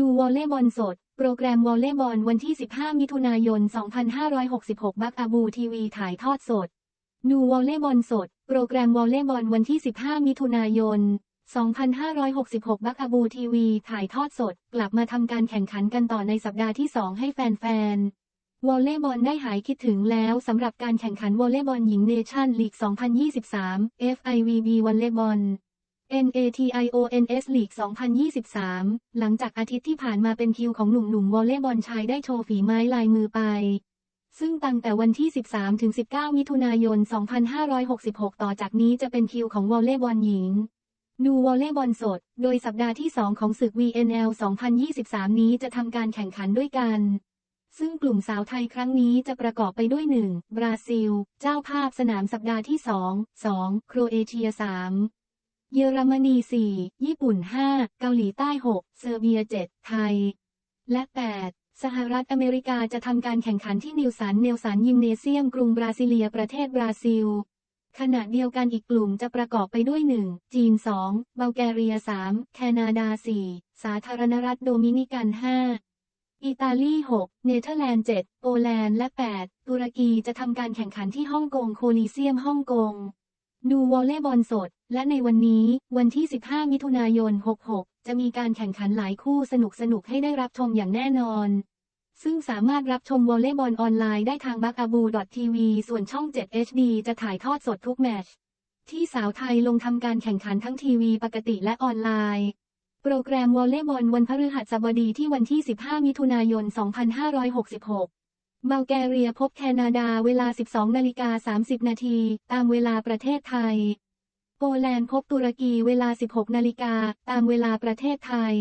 ดูวอลเลย์บอลสด โปรแกรมวอลเลย์บอลวันที่ 15 มิถุนายน 2566 บักอาบูทีวีถ่ายทอดสด ดูวอลเลย์บอลสด โปรแกรมวอลเลย์บอลวันที่ 15 มิถุนายน 2566 บักอาบูทีวีถ่ายทอดสด กลับมาทำการแข่งขันกันต่อในสัปดาห์ที่ 2 ให้แฟนๆวอลเลย์บอลได้หายคิดถึงแล้วสำหรับการแข่งขันวอลเลย์บอลหญิงเนชั่นลีก 2023 FIVB วอลเลย์บอล NATIONS League 2023 หลังจากอาทิตย์ที่ผ่านมาเป็นคิวของหนุ่มๆวอลเลย์บอลชายได้โชว์ฝีไม้ลายมือไป ซึ่งตั้งแต่วันที่ 13ถึง19 มิถุนายน 2566 ต่อจากนี้จะเป็นคิวของวอลเลย์บอลหญิง ดูวอลเลย์บอลสด โดยสัปดาห์ที่ 2 ของศึก VNL 2023 นี้จะทำการแข่งขันด้วยกัน ซึ่งกลุ่มสาวไทยครั้งนี้จะประกอบไปด้วย 1. บราซิล เจ้าภาพสนามสัปดาห์ที่ 2 2. โครเอเชีย 3 เยอรมนี 4 ญี่ปุ่น 5 เกาหลีใต้ 6 เซอร์เบีย 7 ไทย และ 8 สหรัฐอเมริกาจะทำการแข่งขันที่นิวสันเนลสันยิมเนเซียมกรุงบราซิเลียประเทศบราซิล ขณะเดียวกันอีกกลุ่มจะประกอบไปด้วย 1. จีน 2. บัลแกเรีย 3. แคนาดา 4. สาธารณรัฐโดมินิกัน 5 อิตาลี 6 เนเธอร์แลนด์ 7 โปแลนด์ และ 8 ตุรกีจะทำการแข่งขันที่ฮ่องกงโคลีเซียมฮ่องกง ดูวอลเลย์บอลสด และในวันนี้ วันที่ 15 มิถุนายน 66 จะมีการแข่งขันหลายคู่สนุกๆให้ได้รับชมอย่างแน่นอน ซึ่งสามารถรับชมวอลเลย์บอลออนไลน์ได้ทางบักอาบูทีวีส่วนช่อง 7 HD จะถ่ายทอดสดทุกแมตช์ที่สาวไทยลงทำการแข่งขันทั้งทีวีปกติและออนไลน์ โปรแกรมวอลเลย์บอลวันพฤหัสบดีที่วันที่ 15 มิถุนายน 2566 บัลแกเรียพบแคนาดาเวลา 12 นาฬิกา 30 นาที ตามเวลาประเทศไทย โปแลนด์พบตุรกีเวลา 16 นาฬิกา ตามเวลาประเทศไทย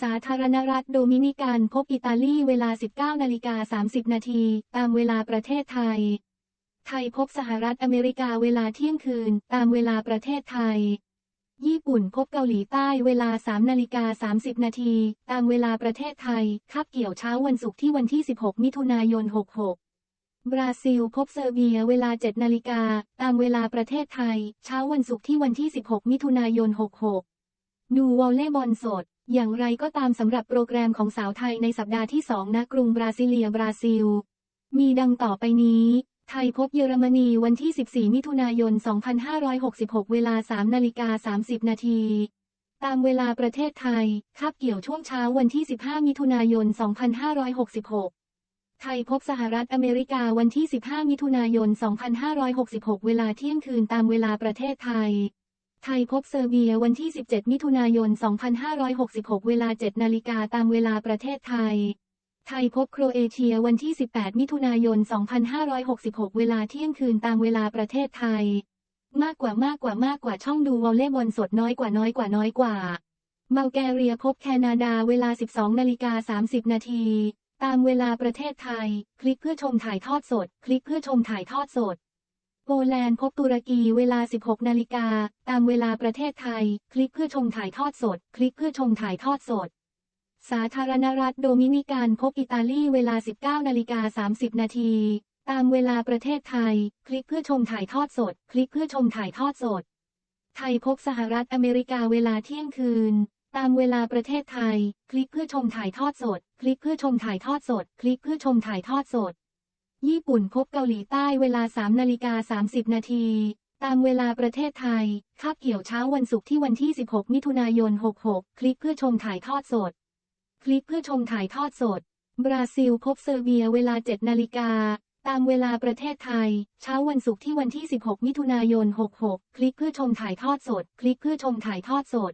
สาธารณรัฐโดมินิกันพบอิตาลีเวลา 19 นาฬิกา 30 นาที ตามเวลาประเทศไทย ไทยพบสหรัฐอเมริกาเวลาเที่ยงคืน ตามเวลาประเทศไทย ญี่ปุ่นพบเกาหลีใต้เวลา 3 นาฬิกา 30 นาที ตามเวลาประเทศไทยคาบเกี่ยวเช้าวันศุกร์ที่วันที่ 16 มิถุนายน 66 บราซิลพบเซอร์เบียเวลา 7 นาฬิกา ตามเวลาประเทศไทย เช้าวันศุกร์ที่วันที่ 16 มิถุนายน 66 ดูวอลเลย์บอลสด อย่างไรก็ตามสำหรับโปรแกรมของสาวไทยในสัปดาห์ที่ 2 ณ กรุงบราซิเลียบราซิล มีดังต่อไปนี้ ไทยพบเยอรมนีวันที่ 14 มิถุนายน 2566 เวลา 3 นาฬิกา 30 นาที ตามเวลาประเทศไทย คาบเกี่ยวช่วงเช้าวันที่ 15 มิถุนายน 2566 ไทยพบสหรัฐอเมริกาวันที่ 15 มิถุนายน 2566 เวลาเที่ยงคืนตามเวลาประเทศไทย ไทยพบเซอร์เบียวันที่ 17 มิถุนายน 2566 เวลา 7 นาฬิกาตามเวลาประเทศไทย ไทยพบโครเอเชียวันที่ 18 มิถุนายน 2566 เวลาเที่ยงคืนตามเวลาประเทศไทย มากกว่ามากกว่ามากกว่าช่องดูวอลเลย์บอลสดน้อยกว่าน้อยกว่าน้อยกว่าบัลแกเรียพบแคนาดาเวลา 12 นาฬิกา 30 นาที ตามเวลาประเทศไทย คลิกเพื่อชมถ่ายทอดสด คลิกเพื่อชมถ่ายทอดสด โปแลนด์พบตุรกีเวลา 16 นาฬิกา ตามเวลาประเทศไทย คลิกเพื่อชมถ่ายทอดสด คลิกเพื่อชมถ่ายทอดสด สาธารณรัฐโดมินิกันพบอิตาลีเวลา 19นาฬิกา30 นาที ตามเวลาประเทศไทย คลิกเพื่อชมถ่ายทอดสด คลิกเพื่อชมถ่ายทอดสด ไทยพบสหรัฐอเมริกาเวลาเที่ยงคืน ตามเวลาประเทศไทย คลิกเพื่อชมถ่ายทอดสด คลิกเพื่อชมถ่ายทอดสด คลิกเพื่อชมถ่ายทอดสด ญี่ปุ่นพบเกาหลีใต้เวลา3นาฬิกา30 นาทีตามเวลาประเทศไทยคาบเกี่ยวเช้าวันศุกร์ที่วันที่ 16 มิถุนายน 66 คลิกเพื่อชมถ่ายทอดสด คลิกเพื่อชมถ่ายทอดสด บราซิลพบเซอร์เบียเวลา 7 นาฬิกา ตามเวลาประเทศไทย เช้าวันศุกร์ที่วันที่ 16 มิถุนายน 66 คลิกเพื่อชมถ่ายทอดสด คลิกเพื่อชมถ่ายทอดสด